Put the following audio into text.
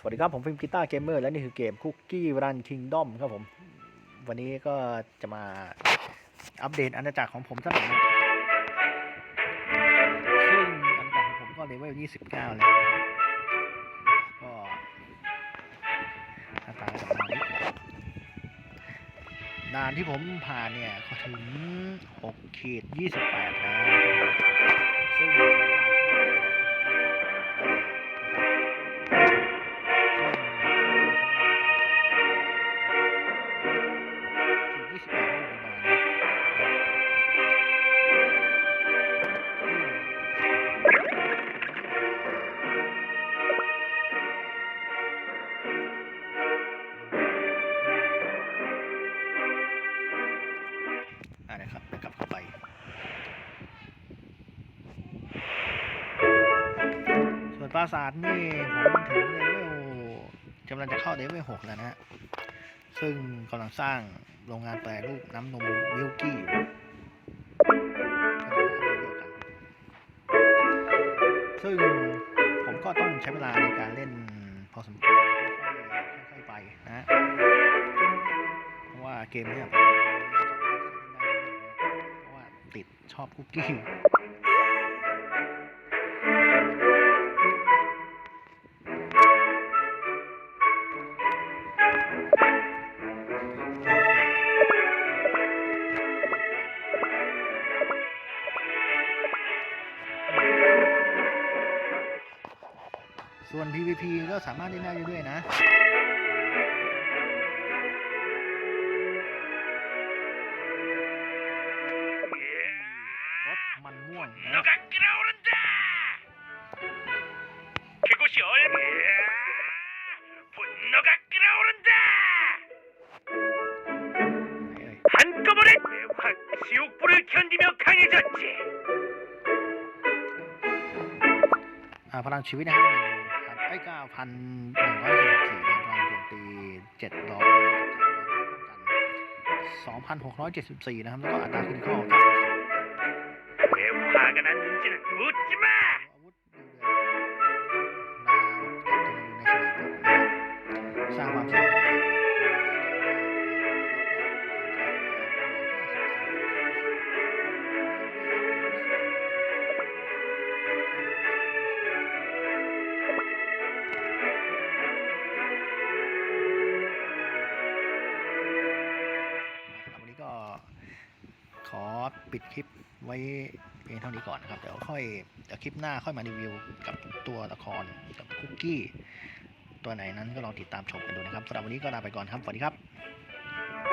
สวัสดีครับ ผมฟิล์มกีตาร์เกมเมอร์และนี่คือเกมคุกกี้รันคิงดอมครับผม วันนี้ก็จะมาอัปเดตอาณาจักรของผมสักหน่อยซึ่งอาณาจักรของผมก็เลเวล29 แล้ว ก็หน้าตาประมาณนี้ด่านที่ผมผ่านเนี่ย ก็ถึง6ขีด28 แล้ว ราสาทนี่ผมถึงเลเวลกำลังจะเข้าเลเวล6แล้วนะฮะ ซึ่งกำลังสร้างโรงงานแปรรูปน้ำนมมิลกี้อยู่ซึ่งผมก็ต้องใช้เวลาในการเล่นพอสมควรค่อยๆไปนะ เพราะว่าเกมเนี้ยเพราะว่าติดชอบคุกกี้ ส่วน PVP ก็สามารถเล่นได้เรื่อยๆนะรถมันม่วงนะ 지옥불을 견디며 강해졌지. อ่าพลังชีวิตนะครับหนึ่งพันไอ้เก้าพันหนึ่งร้อยสี่สิบสี่พลังโจมตีเจ็ดร้อยสองพันหกร้อยเจ็ดสิบสี่นะครับ แล้วก็อัตราคริติคอลเก้าเปอร์เซ็นต์ 왜 화가 났는지는 묻지 마! ปิดคลิปไว้เพียงเท่านี้ก่อนนะครับ เดี๋ยวค่อยเดี๋ยวคลิปหน้าค่อยมารีวิวกับตัวละครกับคุกกี้ ตัวไหนนั้นก็ลองติดตามชมกันดูนะครับสำหรับวันนี้ก็ลาไปก่อนครับ สวัสดีครับ